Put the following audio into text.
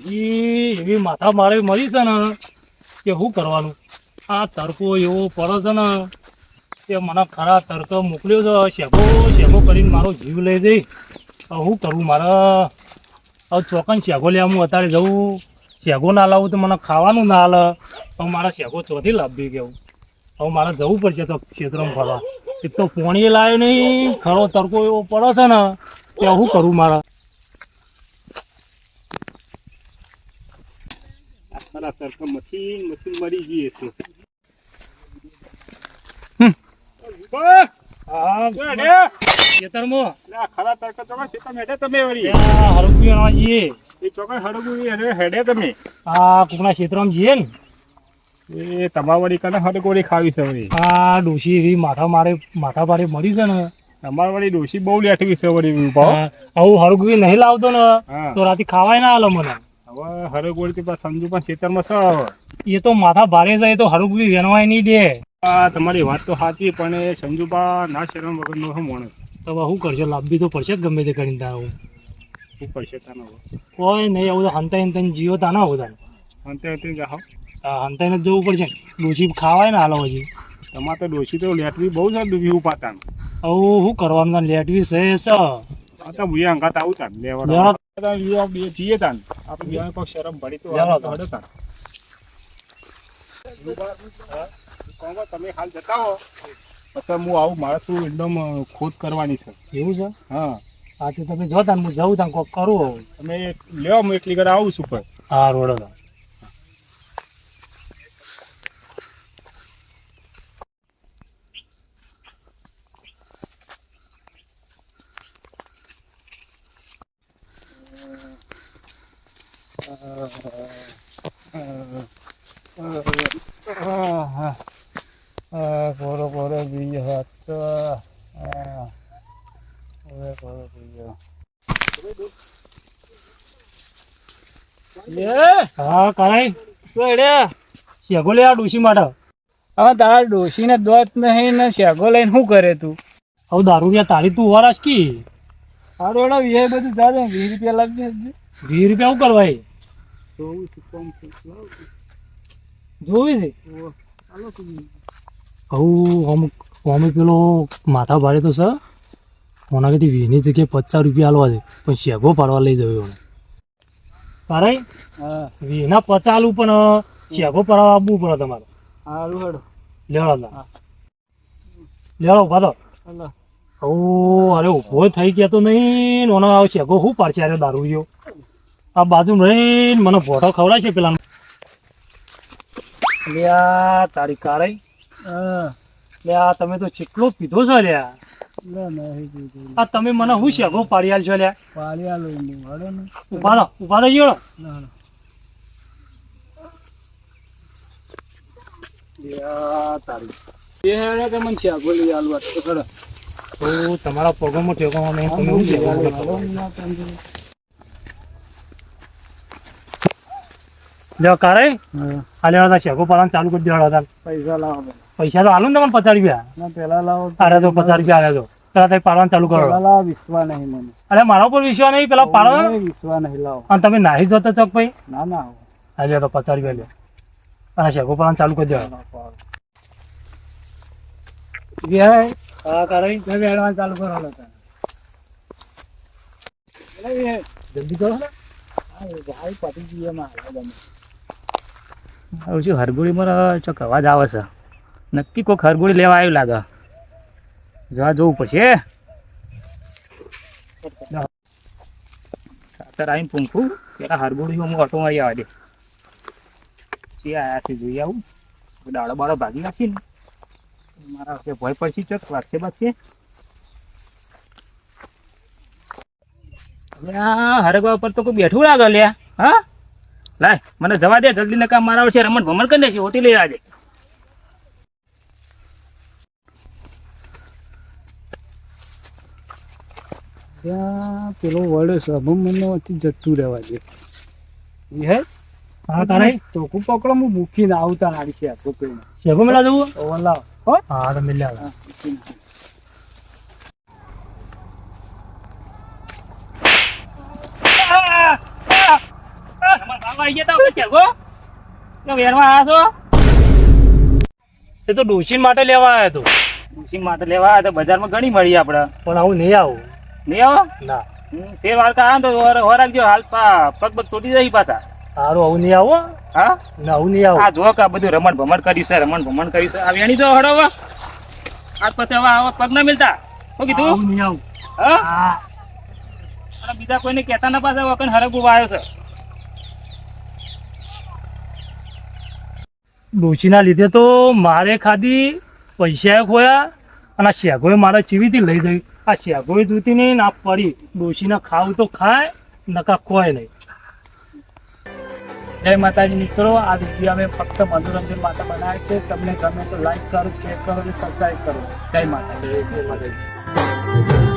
ડોશી એવી માથા મારે મળી છે ને કે શું કરવાનું? આ તડકો એવો પડે છે ને કે મને ખરા તડકો મોકલ્યો છે શેકો શેકો કરીને મારો જીવ લઈ જઈ. શું કરવું મારે? હવે ચોકન શેકો લેવા હું અત્યારે જવું શેકો ના લાવું તો મને ખાવાનું ના હાલે હવે મારા શેકો ચોથી લાવવી ગયો. હવે મારે જવું પડશે તો ક્ષેત્રમાં ફરવા. એક તો પોણીએ લાવ્યો નહીં, ખરો તડકો એવો પડે છે ને કે શું કરું મારે? ખરા સરખા મશીન મશીન મરી. ખેતરમાં ખરા હેડે તમે વળી. જઈએ એ ચોકન હડગુડી હેડે હેડે તમે. આ કોકના ક્ષેત્રમાં જઈએ ને. એ તમારા કને ખાવી છે વળી. આ ડોશી એવી માથા મારે માથા પારે મળી છે ને. તમારા વળી ડોશી બહુ લેઠવી છે વળી આવું નહીં લાવતો ને તો રાતે ખાવાય ના આલો મને. હવે તો પાછા સમજુ પણ ખેતરમાં છે એ તો માથા ભારે જાય તો હરકું વેનવાય નહીં દે. આ તમારી વાત તો સાચી પણ એ સંજુબા ના શરમ વગરનો છે માણસ. તો હવે શું કરશો લાભી તો પડશે જ ગમે તે કરીને તારો. હું શું પડશે તાનો કોઈ નહીં આવું તો હંતાઈ હંતાઈ જીવો તા ના હોતા અંતે અંતે જાઓ. હા હંતાઈને જ જવું પડશે. ડોશી ખાવાય ને હાલો હજી તમારે તો ડોશી તો લેટવી બહુ છે ડૂબી ઉપાતા આવું શું કરવાનું તાન લેટવી છે સ. આ તો ભૂયા અંગાત આવું તાન લેવા. લેવડા બે જીએ તાન. આપણે બે કોઈ શરમ પડી તો લેવા તાન. તમે હાલ જતા હો. પછી હું આવું મારે શું એકદમ ખોદ કરવાની છે. એવું છે? હા. હા તો તમે જો તાન હું જવું તાન કોક કરું તમે લેવા હું એટલી ઘરે આવું છું પર હા રોડો તાન પોરો પોરો બીજો હતો હવે પોરો બીજો હા કરાય તો એડે શેગો લે આ ડોશી માટે હવે તારા ડોશીને દોત નહીં ને શેગો લઈને શું કરે તું હવે દારૂ રૂપિયા તારી તું વરાશ કી આ રોડો એ બધું જાજે વીસ રૂપિયા લાગશે વીસ રૂપિયા શું કરવા એ? જોવી. છે? કહું અમ અમે પેલો માથા ભારે તો સર કદી વીની જગ્યાએ પચાસ રૂપિયા આલવા છે પણ શેગો પાડવા લઈ જયો તારે? વીના પચાસ આલું પણ શેગો પાડવા આપવું પડે તમારે. સારું હેડો લેવડો લેવડો ઊભા તો ઓ અરે ઊભો થઈ ગયા તો નહીં ઓનો આવો શેગો શું પાડશે? અરે દારૂ ગયો આ બાજુ રહીને મને ભોટો ખવડાય છે પેલા લ્યા તારી કાળઈ લ્યા તમે તો ચીકલો પીધો છો લ્યા. આ તમે મને શું શેગો પાડી આલ છો લ્યા? ને. ઊભા રહો ઊભા રહી ગયો તમારા પગોમાં નહીં તમે શું કરે? કરો? લ્યો શેકો પાડવાનું ચાલુ કરી દેવાડો હતા. પૈસા લાવો. પૈસા તો આલું ને તમને પચાસ રૂપિયા. ના પેલા લાવો. અરે તો પચાસ રૂપિયા આલે તો. પેલા તમે પાડવાનું ચાલુ કરો. લાવો વિશ્વા નહીં મને. અરે મારા ઉપર વિશ્વા નહીં પેલા પાડો વિશ્વા નહીં લાવો. અને તમે નાહી જતો ચોક ભાઈ? ના ના આજે તો પચાસ રૂપિયા લે અને શેકો પાડવાનું ચાલુ કરી દેવાડો વિહાય હા કાળઈ તમે એડવાન્સ ચાલુ કરો જલ્દી કરો ને. ભાઈ પતી ગઈ મારા હાલો તમે આવું છું હરગોળી મારા ચોક અવાજ આવે છે. નક્કી કોઈક હરગોળી લેવા આવ્યું લાગે. જોવા જવું પડશે ખાતર આવીને પૂંખું, પેલા હરગોળી હું ઓટો મારી આવવા દે. જે આયા છે જોઈ આવું દાડો બાળો ભાગી નાખી મારા ભય પડશે ચોક વાગશે બાગશે હરગવા ઉપર તો કોઈ બેઠું લાગે લ્યા હા? લાય મને જવા દે જલ્દી ને કામ મારા છે રમણ ભમણ કરી દેશે હોટી લઈ આજે ત્યાં પેલો વડે સભમનમાંથી જતું રહેવા દે. હે? હા તારે? ચોખ્ખું પકડો હું મૂકીને આવતા નાડી છે આખો પેલો શેગો મેળા જવું? ઓલા. હા તો મિલ્યા આવી ગયા તા આપણે વેરમાં આવ્યા છો? એ તો ડોશીન માટે લેવા આવ્યો હતો ડુસી માટે લેવા આવ્યા તો બજારમાં ઘણી મળી આપણે પણ આવું નહીં આવું. નહીં આવો? ના. તે વાર કા તો હોરાક જો હાલ પગ પગ તૂટી જાય પાછા. સારું આવું નહીં આવો હા. ના આવું નહીં આવું. આ જો કા બધું રમણ ભમણ કર્યું છે રમણ ભમણ કર્યું છે. આ વેણી જો હડો આજ પછી હવે આવા પગ ના મિલતા. શું કીધું? આવું નહીં આવું. હા? બીજા કોઈને કહેતા ના પાછા વખત ઊભા આવ્યો છે. ડોશીના લીધે તો મારે ખાધી, પૈસા ખોયા અને આ શેગોએ મારા ચીવીથી લઈ જઈ આ શેગોએ જોતી નહીં ના પડી. ડોશીને ખાવું તો ખાય, નકા ખોય નહીં. જય માતાજી મિત્રો, આ વીડિયો અમે ફક્ત મનોરંજન માટે બનાવ્યા છે. તમને ગમે તો લાઈક કરો શેર કરો અને સબસ્ક્રાઈબ કરો. જય માતાજી. જય માતાજી.